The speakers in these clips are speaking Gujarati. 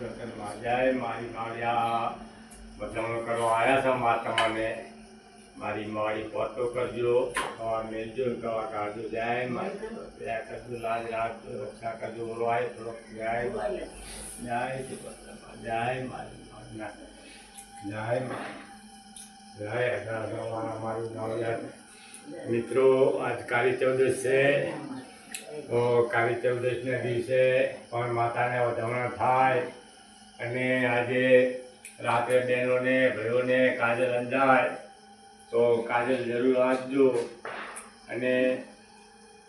સિકંદરમાં જય મારી માળિયા બધાનો કરવા આવ્યા છો મા તમને મારી માળી ફોટો કરજો કવા મેલજો કવા કાઢજો જય મારી દયા કરજો લાજ રાખજો રક્ષા કરજો ઓલો આવે થોડોક જય મારી જય જય મારી જય મારી જય અઢાર મારું માળિયા મિત્રો, આજ કાળી ચૌદશ છે. તો કાળી ચૌદશના દિવસે પણ માતાને વધામણા થાય. અને આજે રાત્રે બહેનોને, ભાઈઓને કાજલ અંજાય તો કાજલ જરૂર વાંચજો અને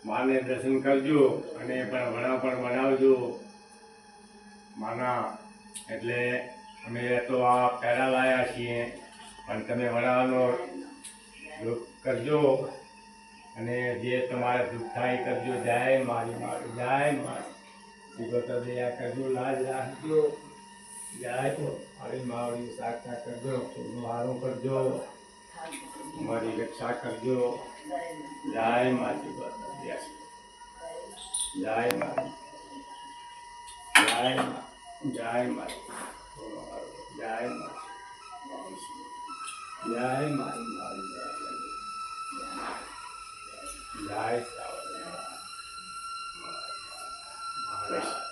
માને દર્શન કરજો અને પણ વડા પણ બનાવજો. માના એટલે અમે તો આ પહેલાં લાયા છીએ, પણ તમે વણાવાનો કરજો અને જે તમારે દુઃખ થાય કરજો. જાય મારી મારી જાય મારી કરજો, લાજ રાખજો. મારી માવડી સાક્ષા કરજો થોડું સારું કરજો મારી રક્ષા કરજો. જય દયા જય. મારી જય મારી જય મારી જય મારી જય મારી મારી જય જય. મહારાજ.